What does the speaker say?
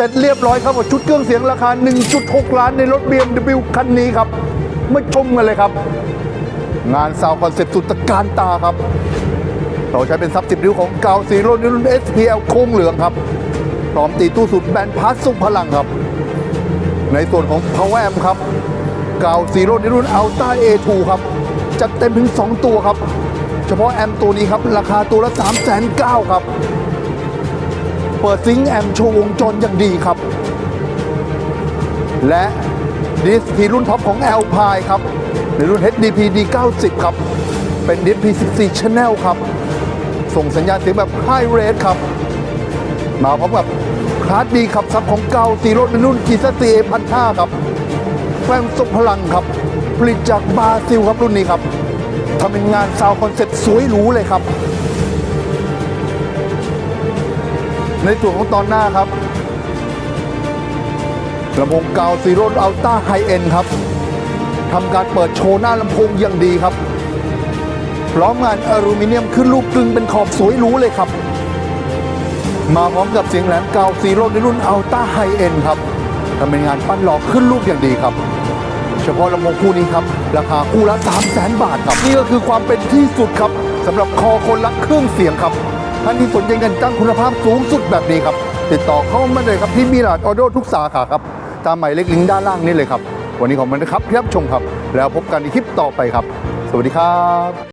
ร็จเรียบร้อยครับกับชุดเครื่องเสียงราคา 1.6 ล้านในรถ BMW คันนี้ครับมาชมกันเลยครับ งานซาวคอนเซ็ปต์สุดตะการตาครับ เราใช้เป็นซับสิบนิ้วของเกาวซีโร่ในรุ่น SPL โคงเหลืองครับ พร้อมตีตู้สุดแบนพาร์ทรงพลังครับ ในส่วนของ Power Amp ครับเกาวซีโร่ในรุ่น Ultra A2 ครับจัดเต็มถึง 2 ตัวครับ เฉพาะแอมตัวนี้ครับ ราคาตัวละ 3 9 0 0 0ครับ เปิดซิงแอมโชว์วงจรอย่างดีครับ และดิสพีรุ่นท็อปของ l p i ครับ ในรุ่น HDP D90 ครับ เป็นดิสพี14 Channel ครับ ส่งสัญญาณเสียงแบบ High Rate ครับ มาพร้อมกับคลาสดีขับซับของเกาซีร่ในรุ่นกีซ่าซีเอพันห้าครับแฟ้มทรงพลังครับ ผลิตจากบราซิลครับรุ่นนี้ครับทำเป็นงานซาวด์คอนเซ็ปต์สวยหรูเลยครับ ในส่วนของตอนหน้าครับลำโพงเก่าซีโร่อัลต้าไฮเอ็นครับทำการเปิดโชว์หน้าลำโพงอย่างดีครับ พร้อมงานอลูมิเนียมขึ้นรูปกลึงเป็นขอบสวยหรูเลยครับ มาพร้อมกับเสียงแหลมเก่าซีโร่ในรุ่นอัลต้าไฮเอ็นครับทำเป็นงานปั้นหลอกขึ้นรูปอย่างดีครับ เฉพาะลำโพงคู่นี้ครับ ราคาคู่ละ3 0 0แสนบาทครับ นี่ก็คือความเป็นที่สุดครับสำหรับคอคนรักเครื่องเสียงครับ ท่านที่สนใจกันตั้งคุณภาพสูงสุดแบบนี้ครับ ติดต่อเข้ามาเลยครับที่มีลาดออโดทุกสาขาครับ ตามหมายเลขลิงก์ด้านล่างนี้เลยครับ วันนี้ขอบคุณนะครับที่รับชมครับ แล้วพบกันในคลิปต่อไปครับ สวัสดีครับ